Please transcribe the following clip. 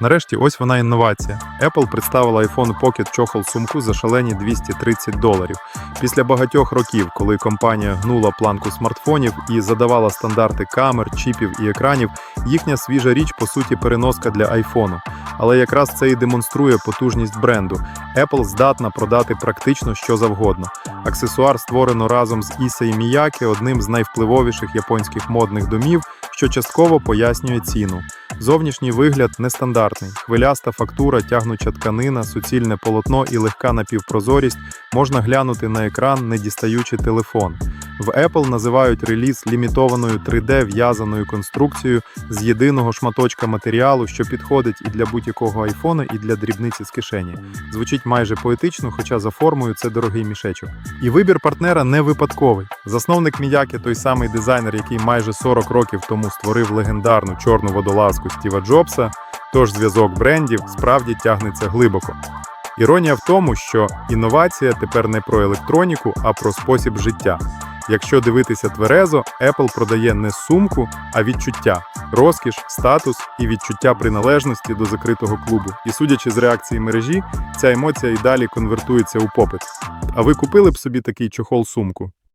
Нарешті, ось вона інновація. Apple представила iPhone Pocket чохол сумку за шалені 230 доларів. Після багатьох років, коли компанія гнула планку смартфонів і задавала стандарти камер, чіпів і екранів, їхня свіжа річ по суті переноска для iPhone. Але якраз це і демонструє потужність бренду. Apple здатна продати практично що завгодно. Аксесуар створено разом з Ісей Міякі, одним з найвпливовіших японських модних домів, що частково пояснює ціну. Зовнішній вигляд нестандартний: хвиляста фактура, тягнуча тканина, суцільне полотно і легка напівпрозорість можна глянути на екран, не дістаючи телефон. В Apple називають реліз лімітованою 3D в'язаною конструкцією з єдиного шматочка матеріалу, що підходить і для будь-якого айфона, і для дрібниці з кишені. Звучить майже поетично, хоча за формою це дорогий мішечок. І вибір партнера не випадковий. Засновник Міякі той самий дизайнер, який майже 40 років тому створив легендарну чорну водолазку Стіва Джобса. Тож зв'язок брендів справді тягнеться глибоко. Іронія в тому, що інновація тепер не про електроніку, а про спосіб життя. Якщо дивитися тверезо, Apple продає не сумку, а відчуття, розкіш, статус і відчуття приналежності до закритого клубу. І судячи з реакції мережі, ця емоція і далі конвертується у попит. А ви купили б собі такий чохол сумку?